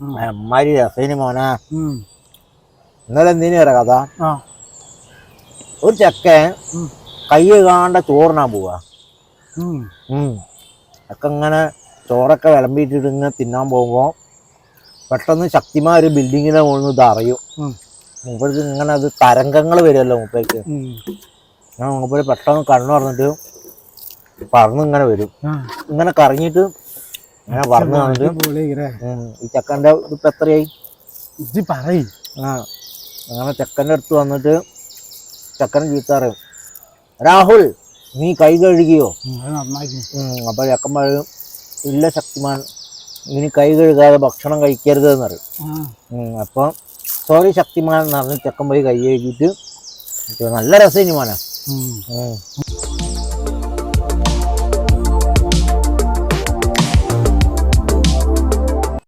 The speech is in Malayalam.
അമ്മാരി രസേന് മോനെ. ഇന്നലെ എന്തിനാ കഥ? ഒരു ചെക്കൻ കയ്യ് കൈ കാണ്ട ചോറിനാ പോവാ. ചക്ക. ഒക്കെ ഇങ്ങനെ ചോറൊക്കെ വിളമ്പിയിട്ടിട്ട് ഇങ്ങനെ തിന്നാൻ പോകുമ്പോൾ പെട്ടെന്ന് ശക്തിമാ ഒരു ബിൽഡിങ്ങിനെ മുകളിൽ ഇത് അറിയും. മൂപ്പർക്ക് ഇങ്ങനെ അത് തരംഗങ്ങൾ വരുമല്ലോ മുമ്പേക്ക് ഞാൻ അങ്ങനെ മൂപ്പര് പെട്ടെന്ന് കണ്ണു പറഞ്ഞിട്ട് പറന്ന് ഇങ്ങനെ വരും. ഇങ്ങനെ കറങ്ങിയിട്ട് ഇങ്ങനെ. ഉം, ഈ ചെക്കന്റെ എത്രയായി? ഇത് പറയും. ആ അങ്ങനെ ചെക്കന്റെ അടുത്ത് വന്നിട്ട് ചെക്കൻ ചീത്ത പറയും. രാഹുൽ നീ കൈ കഴുകിയോ? അപ്പോൾ ചെക്കൻ പറയും ഇല്ല ശക്തിമാൻ ഇനി കൈ കഴുകാതെ ഭക്ഷണം കഴിക്കരുത് എന്ന് പറയും. ആ. അപ്പോൾ സോറി ശക്തിമാൻ എന്ന് പറഞ്ഞ് ചെക്കൻ പോയി കൈ കഴുകിയിട്ട്. നല്ല രസം ഇനി മോനെ.